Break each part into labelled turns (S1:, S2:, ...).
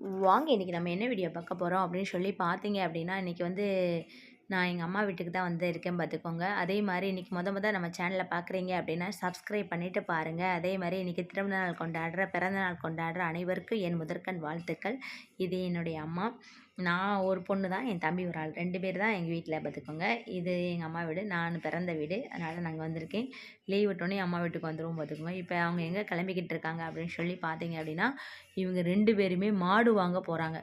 S1: வாங்க இன்றைக்கி நம்ம என்ன வீடியோ பார்க்க போகிறோம் அப்படின்னு சொல்லி பார்த்தீங்க அப்படின்னா இன்றைக்கி வந்து நான் எங்கள் அம்மா வீட்டுக்கு தான் வந்து இருக்கேன் பார்த்துக்கோங்க. அதே மாதிரி இன்றைக்கி முத மொதல் நம்ம சேனலில் பார்க்குறீங்க அப்படின்னா சப்ஸ்கிரைப் பண்ணிவிட்டு பாருங்கள் அதே மாதிரி இன்றைக்கி திருமண நாள் கொண்டாடுற பிறந்த நாள் கொண்டாடுற அனைவருக்கும் என் முதற்கண் வாழ்த்துக்கள். இது என்னுடைய அம்மா. நான் ஒரு பொண்ணு தான் என் தம்பி ஒரு ஆள். ரெண்டு பேர் தான் எங்கள் வீட்டில் பார்த்துக்கோங்க இது எங்கள் அம்மா வீடு நான் பிறந்த வீடு. அதனால் நாங்கள் வந்திருக்கேன். லீவ் விட்டோன்னே அம்மா வீட்டுக்கு வந்துடுவோம் பார்த்துக்கோங்க இப்போ அவங்க எங்கே கிளம்பிக்கிட்டு இருக்காங்க அப்படின்னு சொல்லி பார்த்தீங்க அப்படின்னா இவங்க ரெண்டு பேருமே மாடு வாங்க போகிறாங்க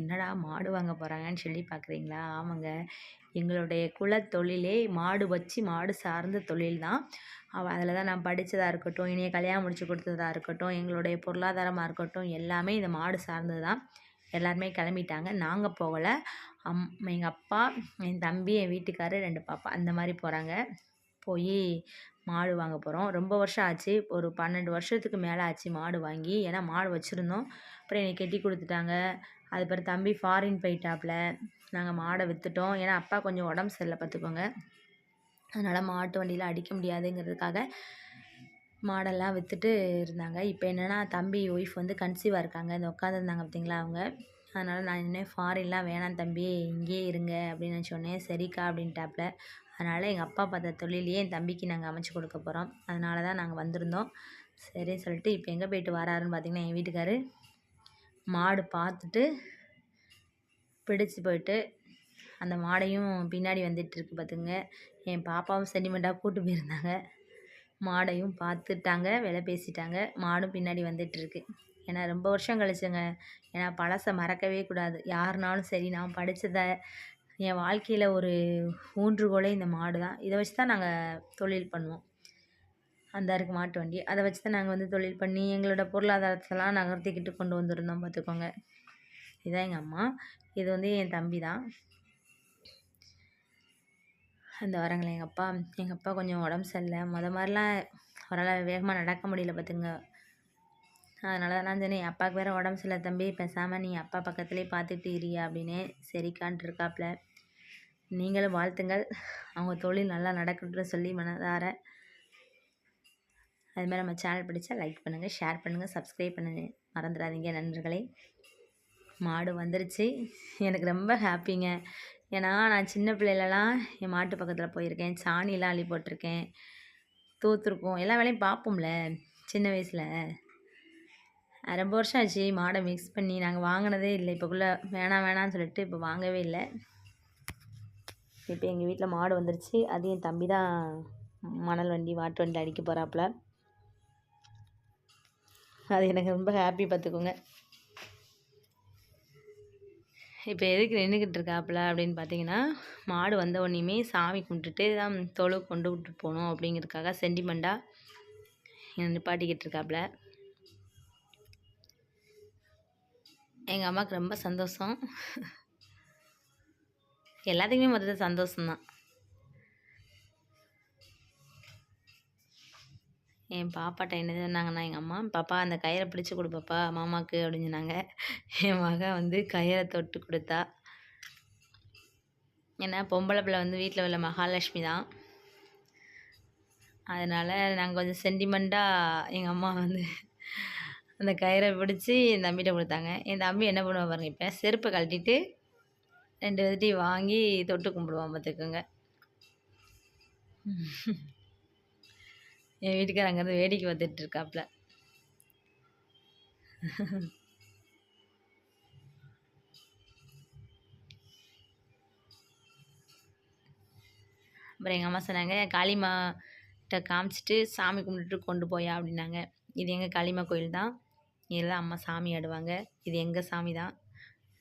S1: என்னடா மாடு வாங்க போகிறாங்கன்னு சொல்லி பார்க்குறீங்களா ஆமாங்க. எங்களுடைய குலத்தொழிலே மாடு வச்சு மாடு சார்ந்த தொழில் தான். அவள் அதில் தான் நான் படித்ததாக இருக்கட்டும் இனிய கல்யாணம் முடிச்சு கொடுத்ததா இருக்கட்டும் எங்களுடைய பொருளாதாரமாக இருக்கட்டும் எல்லாமே இந்த மாடு சார்ந்தது தான். எல்லாருமே கிளம்பிட்டாங்க. நாங்கள் போகலை. அம் எங்கள் அப்பா என் தம்பி என் வீட்டுக்காரர் ரெண்டு பாப்பா அந்த மாதிரி போகிறாங்க போய் மாடு வாங்க போகிறோம் ரொம்ப வருஷம் ஆச்சு. ஒரு பன்னெண்டு வருஷத்துக்கு மேலே ஆச்சு மாடு வாங்கி. ஏன்னா மாடு வச்சுருந்தோம். அப்புறம் என்னை கட்டி கொடுத்துட்டாங்க. அதுக்கப்புறம் தம்பி ஃபாரின் போயிட்டாப்புல. நாங்கள் மாடை விற்றுட்டோம் ஏன்னா அப்பா கொஞ்சம் உடம்பு சரியில்லை பார்த்துக்கோங்க. அதனால் மாட்டு வண்டியில் அடிக்க முடியாதுங்கிறதுக்காக மாடெல்லாம் விற்றுட்டு இருந்தாங்க. இப்போ என்னென்னா தம்பி ஒய்ஃப் வந்து கன்சீவாக இருக்காங்க. இந்த உட்காந்துருந்தாங்க பார்த்தீங்களா அவங்க? அதனால் நான் இன்னும் ஃபாரின்லாம் வேணாம் தம்பி. இங்கேயே இருங்க அப்படின்னு நான் சொன்னேன். சரிக்கா அப்படின்ட்டாப்புல அதனால் எங்கள் அப்பா பார்த்த தொழிலையே என் தம்பிக்கு நாங்கள் அமைச்சு கொடுக்க போகிறோம் அதனால தான் நாங்கள் வந்திருந்தோம். சரி சொல்லிட்டு இப்போ எங்கே போயிட்டு வராருன்னு பார்த்தீங்கன்னா என் வீட்டுக்காரு மாடு பார்த்துட்டு பிடிச்சி போயிட்டு அந்த மாடையும் பின்னாடி வந்துட்டுருக்கு பார்த்துங்க என் பாப்பாவும் சென்டிமெண்ட்டாக கூட்டு போயிருந்தாங்க. மாடையும் பார்த்துட்டாங்க விலை பேசிட்டாங்க. மாடும் பின்னாடி வந்துட்டுருக்கு. ஏன்னா ரொம்ப வருஷம் கழிச்சுங்க. ஏன்னா பழசை மறக்கவே கூடாது. யாருனாலும் சரி நான் படித்ததை என் வாழ்க்கையில் ஒரு ஊன்றுகோலே இந்த மாடு தான். இதை வச்சு தான் நாங்கள் தொழில் பண்ணுவோம். அந்த இருக்கு மாட்டு வண்டி. அதை வச்சு தான் நாங்கள் வந்து தொழில் பண்ணி எங்களோட பொருளாதாரத்தெல்லாம் நகர்த்திக்கிட்டு கொண்டு வந்துருந்தோம் பார்த்துக்கோங்க. இதுதான் எங்கள் அம்மா. இது வந்து என் தம்பி தான். அந்த வரங்களே எங்கள் அப்பா எங்கள் அப்பா கொஞ்சம் உடம்பு சரியில்லை. முத மாதிரிலாம் அவரால் வேகமாக நடக்க முடியல பார்த்துங்க அதனால தான் நான் சொன்னேன் அப்பாவுக்கு வேறு உடம்பு சரியில்லை தம்பி பேசாமல் நீ அப்பா பக்கத்துலேயே பார்த்துட்டு இரியா அப்படின்னு சரிக்கான்ட்டு இருக்காப்புல நீங்களும் வாழ்த்துங்கள். அவங்க தொழில் நல்லா நடக்கட்டும் சொல்லி மனதார. அதுமாதிரி நம்ம சேனல் பிடிச்சா லைக் பண்ணுங்கள் ஷேர் பண்ணுங்கள் சப்ஸ்கிரைப் பண்ணுங்கள் மறந்துடாதீங்க நண்பர்களே. மாடு வந்துருச்சு. எனக்கு ரொம்ப ஹாப்பிங்க ஏன்னா நான் சின்ன பிள்ளையிலலாம் என் மாட்டு பக்கத்தில் போயிருக்கேன். சாணிலாம் அள்ளி போட்டிருக்கேன். தூத்துருக்கோம். எல்லா வேலையும் பார்ப்போம்ல சின்ன வயசில். ரொம்ப வருஷம் ஆச்சு மாடை மிக்ஸ் பண்ணி. நாங்கள் வாங்கினதே இல்லை. இப்போக்குள்ளே வேணாம் வேணாம்னு சொல்லிட்டு இப்போ வாங்கவே இல்லை. இப்போ எங்கள் வீட்டில் மாடு வந்துருச்சு. அது என் தம்பி தான் மணல் வண்டி மாட்டு வண்டி அடிக்க போகிறாப்புல அது எனக்கு ரொம்ப ஹாப்பி பார்த்துக்கோங்க. இப்போ எதுக்கு நின்றுக்கிட்டு இருக்காப்புல அப்படின்னு பார்த்தீங்கன்னா மாடு வந்த உடனேயுமே சாமி கும்பிட்டுட்டு தான் தொழு கொண்டு விட்டு போகணும் அப்படிங்கிறதுக்காக சென்டிமெண்ட்டாக நிப்பாட்டிக்கிட்டு இருக்காப்புல. எங்கள் அம்மாவுக்கு ரொம்ப சந்தோஷம். எல்லாத்துக்குமே மொத்தத்தில் சந்தோஷம்தான். என் பாப்பாட்ட என்ன சொன்னாங்கன்னா எங்கள் அம்மா பாப்பா அந்த கயிறை பிடிச்சி கொடு பாப்பா மாமாவுக்கு அப்படின்னு சொன்னாங்க. என் மக வந்து கயிறை தொட்டு கொடுத்தா. ஏன்னா பொம்பளை பிள்ளை வந்து வீட்டில் உள்ள மகாலட்சுமி தான். அதனால் நாங்கள் கொஞ்சம் சென்டிமெண்ட்டாக எங்கள் அம்மா வந்து அந்த கயிறை பிடிச்சி என் தம்பிகிட்ட கொடுத்தாங்க. என் தம்பி என்ன பண்ணுவான் பாருங்க இப்போ செருப்பை கழட்டிட்டு ரெண்டு விதட்டி வாங்கி தொட்டு கும்பிடுவான் பார்த்துக்கோங்க என் வீட்டுக்கார அங்கேருந்து வேடிக்கை பார்த்துட்டு இருக்காப்புல அப்புறம் எங்கள் அம்மா சொன்னாங்க காளிமாட்ட காமிச்சிட்டு சாமி கும்பிட்டுட்டு கொண்டு போயா அப்படின்னாங்க. இது எங்கள் காளிமா கோயில் தான். இதெல்லாம் அம்மா சாமி ஆடுவாங்க. இது எங்கள் சாமி தான்.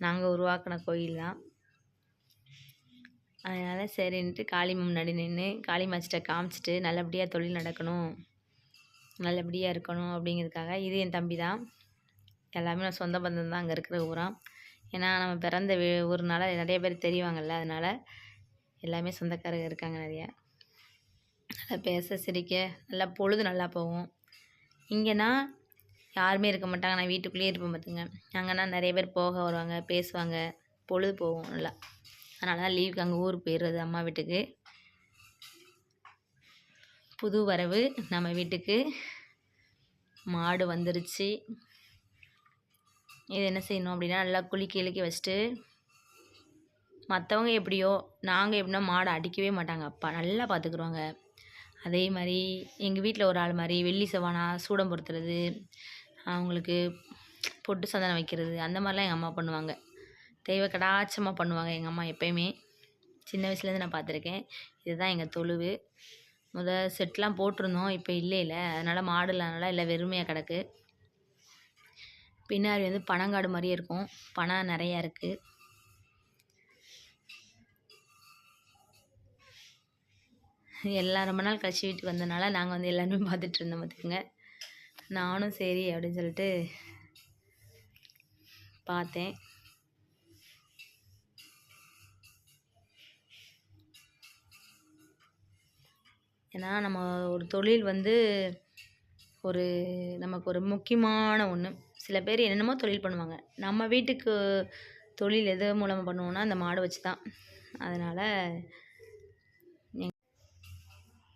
S1: நாங்கள் உருவாக்கின கோயில் தான். அதனால் சரின்ட்டு காளிமா முன்னாடி நின்று காளிமாச்சிட்ட காமிச்சிட்டு நல்லபடியாக தொழில் நடக்கணும் நல்லபடியாக இருக்கணும் அப்படிங்கிறதுக்காக இது என் தம்பி தான். எல்லாமே நான் சொந்த பந்தம் தான் அங்கே இருக்கிற ஊராம் ஏன்னா நம்ம பிறந்த ஊர்னால நிறைய பேர் தெரிவாங்கள்ல அதனால் எல்லாமே சொந்தக்காரங்க இருக்காங்க நிறையா. நல்லா பேச சிரிக்க நல்லா பொழுது நல்லா போகும். இங்கேனா யாருமே இருக்க மாட்டாங்க. நான் வீட்டுக்குள்ளேயே இருப்பேன் பார்த்துங்க அங்கேனா நிறைய பேர் போக வருவாங்க பேசுவாங்க பொழுது போகும் நல்லா. அதனால தான் லீவுக்கு அங்கே ஊருக்கு போயிடுறது அம்மா வீட்டுக்கு. புது வரவு நம்ம வீட்டுக்கு. மாடு வந்துருச்சு. இது என்ன செய்யணும் அப்படின்னா நல்லா குலுக்கி இழுக்கி வச்சுட்டு மற்றவங்க எப்படியோ நாங்கள் எப்படின்னா மாடை அடிக்கவே மாட்டாங்க. அப்பா நல்லா பார்த்துக்குருவாங்க அதே மாதிரி எங்கள் வீட்டில் ஒரு ஆள் மாதிரி வெள்ளி செவ்வானா சூடம் பொறுத்துறது அவங்களுக்கு பொட்டு சந்தனம் வைக்கிறது அந்த மாதிரிலாம் எங்கள் அம்மா பண்ணுவாங்க. தெய்வ கடாட்சமாக பண்ணுவாங்க எங்கள் அம்மா எப்பயுமே. சின்ன வயசுலேருந்து நான் பார்த்துருக்கேன் இதுதான் எங்கள் தொழுவு. முத செட்லாம் போட்டிருந்தோம் இப்போ இல்லை இல்லை. அதனால் மாடு இல்லாதனால இல்லை வெறுமையாக கிடக்கு. பின்னாடி வந்து பனங்காடு மாதிரியே இருக்கும். பனை நிறையா இருக்குது எல்லாம் ரொம்ப நாள் கழிச்சு வீட்டுக்கு வந்தனால நாங்கள் வந்து எல்லாருமே பார்த்துட்டு இருந்தோம் பார்த்துக்குங்க நானும் சரி அப்படின்னு சொல்லிட்டு பார்த்தேன் ஏன்னா நம்ம ஒரு தொழில் வந்து ஒரு நமக்கு ஒரு முக்கியமான ஒன்று சில பேர் என்னென்னமோ தொழில் பண்ணுவாங்க. நம்ம வீட்டுக்கு தொழில் எது மூலமாக பண்ணுவோம்னா அந்த மாடு வச்சு தான் அதனால்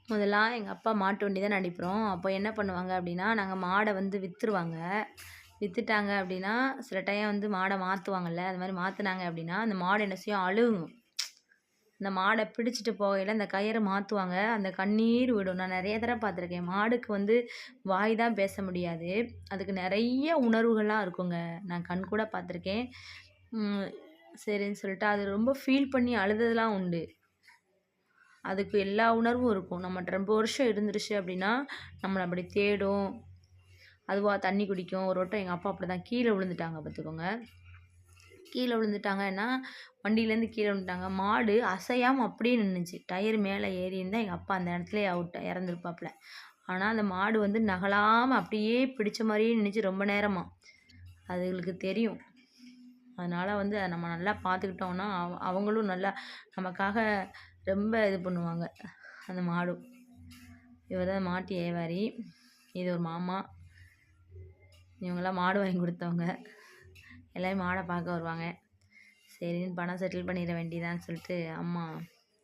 S1: முதல்லாம் எங்கள் அப்பா மாட்டு வண்டி தான் நடிப்புறோம் அப்போ என்ன பண்ணுவாங்க அப்படின்னா நாங்கள் மாடை வந்து விற்றுருவாங்க விற்றுட்டாங்க அப்படின்னா சில டைம் வந்து மாடை மாற்றுவாங்கல்ல அது மாதிரி மாற்றினாங்க அப்படின்னா அந்த மாடு என்ன செய்யும்? அழுகும் அந்த மாடை பிடிச்சிட்டு போகையில் அந்த கயிறை மாற்றுவாங்க அந்த கண்ணீர் விடும். நான் நிறைய தடவை பார்த்துருக்கேன். மாடுக்கு வந்து வாய் தான் பேச முடியாது. அதுக்கு நிறைய உணர்வுகள்லாம் இருக்குங்க. நான் கண் கூட பார்த்துருக்கேன். சரின்னு சொல்லிட்டு அது ரொம்ப ஃபீல் பண்ணி அழுததெல்லாம் உண்டு. அதுக்கு எல்லா உணர்வும் இருக்கும். நம்ம ரொம்ப வருஷம் இருந்துருச்சு அப்படின்னா நம்மளை அப்படி தேடும். அதுவாக தண்ணி குடிக்கும். ஒரு வட்டம் எங்கள் அப்பா அப்படி தான் கீழே விழுந்துட்டாங்க பார்த்துக்கோங்க. கீழே விழுந்துட்டாங்கன்னா வண்டியிலேருந்து கீழே விழுந்துட்டாங்க. மாடு அசையாமல் அப்படியே நின்றுச்சு டயர் மேலே ஏறி இருந்தால் எங்கள் அப்பா அந்த இடத்துல அவுட் இறந்துருப்பாப்புல. ஆனால் அந்த மாடு வந்து நகலாமல் அப்படியே பிடிச்ச மாதிரியே நின்றுச்சு ரொம்ப நேரமாக அதுகளுக்கு தெரியும். அதனால் வந்து அதை நம்ம நல்லா பார்த்துக்கிட்டோம்னா அவ அவங்களும் நல்லா நமக்காக ரொம்ப இது பண்ணுவாங்க அந்த மாடும். இவர் தான் மாட்டு ஏவாரி. இது ஒரு மாமா. இவங்கெல்லாம் மாடு வாங்கி கொடுத்தவங்க. எல்லோரும் மாடை பார்க்க வருவாங்க. சரின்னு பணம் செட்டில் பண்ணிட வேண்டியதான்னு சொல்லிட்டு அம்மா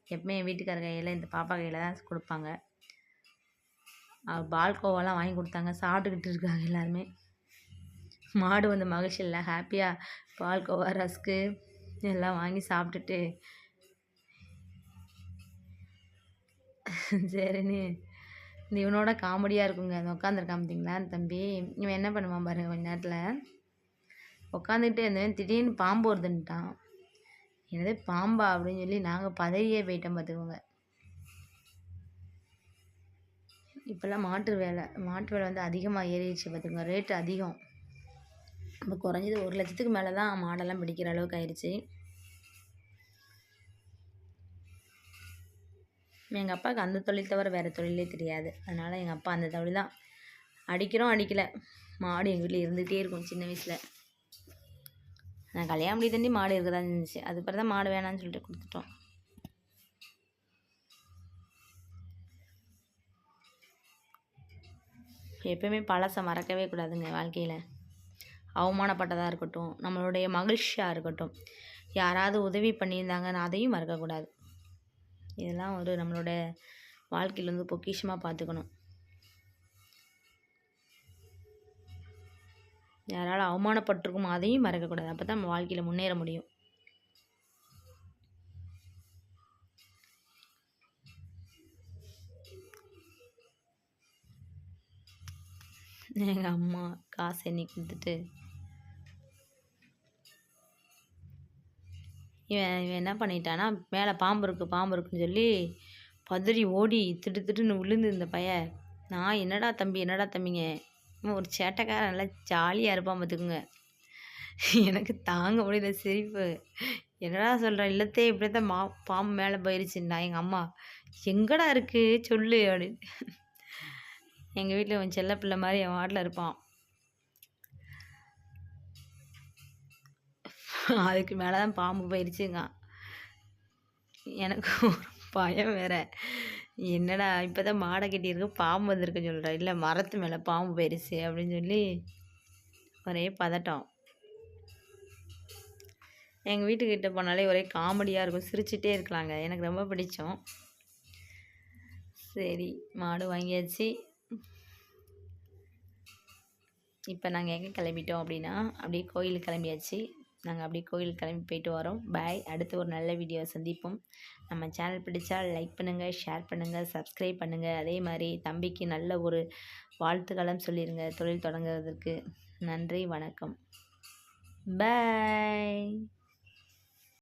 S1: எப்பவுமே என் வீட்டுக்கார கையில் இந்த பாப்பா கையில் தான் கொடுப்பாங்க. பால்கோவாலாம் வாங்கி கொடுத்தாங்க. சாப்பிட்டுக்கிட்டு இருக்காங்க எல்லாருமே. மாடு வந்து மகிழ்ச்சி இல்லை. ஹாப்பியாக பால்கோவா ரஸ்க்கு எல்லாம் வாங்கி சாப்பிட்டுட்டு. சரின்னு இந்த இவனோட காமெடியாக இருக்குங்க. அது உட்காந்துருக்கான் பார்த்தீங்களா தம்பி. இவன் என்ன பண்ணுவான் பாருங்க கொஞ்ச நேரத்தில்? உட்காந்துக்கிட்டே இருந்தேன். திடீர்னு பாம்பு வருதுன்ட்டான் என்னது பாம்பா அப்படின்னு சொல்லி நாங்கள் பதவியே போயிட்டோம் பார்த்துக்கோங்க. இப்போல்லாம் மாட்டு வேலை மாட்டு வேலை வந்து அதிகமாக ஏறிடுச்சு பார்த்துக்கோங்க. ரேட்டு அதிகம். இப்போ குறைஞ்சது ஒரு லட்சத்துக்கு மேலே தான் மாடெல்லாம் பிடிக்கிற அளவுக்கு ஆயிடுச்சு. எங்கள் அப்பாவுக்கு அந்த தொழில் தவிர வேறு தொழிலே தெரியாது. அதனால் எங்கள் அப்பா அந்த தொழில் தான். அடிக்கிறோம் அடிக்கலை. மாடு எங்கள் வீட்டில் இருந்துகிட்டே இருக்கும் சின்ன வயசில். நான் கல்யாணம் பண்ணி தண்டி மாடு இருக்க தான் இருந்துச்சு. அது பிறகு தான் மாடு வேணான்னு சொல்லிட்டு கொடுத்துட்டோம். எப்பயுமே பழசை மறக்கவே கூடாதுங்க வாழ்க்கையில். அவமானப்பட்டதாக இருக்கட்டும் நம்மளுடைய மகிழ்ச்சியாக இருக்கட்டும் யாராவது உதவி பண்ணியிருந்தாங்கன்னு அதையும் மறக்கக்கூடாது. இதெல்லாம் ஒரு நம்மளோட வாழ்க்கையில் வந்து பொக்கிஷமாக பார்த்துக்கணும். யாரால் அவமானப்பட்டிருக்குமோ அதையும் மறக்கக்கூடாது. அப்போ தான் நம்ம வாழ்க்கையில் முன்னேற முடியும். எங்கள் அம்மா காசு எண்ணி கொடுத்துட்டு இவன் இவன் என்ன பண்ணிட்டான்னா மேலே பாம்பு இருக்குது பாம்பு இருக்குன்னு சொல்லி பதறி ஓடி திட்டு திட்டுன்னு விழுந்து இந்த பையன் நான் என்னடா தம்பி என்னடா தம்பிங்க? ஒரு சேட்டைக்காரன் நல்லா ஜாலியாக இருப்பான் பார்த்துக்குங்க எனக்கு தாங்க முடியல சிரிப்பு. என்னடா சொல்கிறேன் இல்லத்தே இப்படி தான் மா பாம்பு மேலே போயிருச்சுன்னா எங்கள் அம்மா எங்கடா இருக்குது சொல்லு அப்படின்னு. எங்கள் வீட்டில் அவன் செல்ல பிள்ளை மாதிரி என் வாட்டில் இருப்பான். அதுக்கு மேலே தான் பாம்பு போயிடுச்சுங்க எனக்கு ஒரு பயம் வேற. என்னடா இப்போ தான் மாடை கட்டியிருக்கு பாம்பு வந்திருக்கு சொல்கிறேன் இல்லை மரத்து மேலே பாம்பு போயிடுச்சு அப்படின்னு சொல்லி ஒரே பதட்டம். எங்கள் வீட்டுக்கிட்ட போனாலே ஒரே காமெடியாக இருக்கும். சிரிச்சிட்டே இருக்கலாங்க. எனக்கு ரொம்ப பிடிச்சோம் சரி மாடு வாங்கியாச்சு. இப்போ நாங்கள் எங்கே கிளம்பிட்டோம் அப்படின்னா அப்படியே கோயிலுக்கு கிளம்பியாச்சு. நாங்கள் அப்படியே கோயிலுக்கு கிளம்பி போயிட்டு வரோம். பாய் அடுத்து ஒரு நல்ல வீடியோ சந்திப்போம். நம்ம சேனல் பிடிச்சா லைக் பண்ணுங்கள் ஷேர் பண்ணுங்கள் சப்ஸ்கிரைப் பண்ணுங்கள் அதே மாதிரி தம்பிக்கு நல்ல ஒரு வாழ்த்துக்களும் சொல்லிடுங்க தொழில் தொடங்குறதுக்கு. நன்றி வணக்கம். பாய்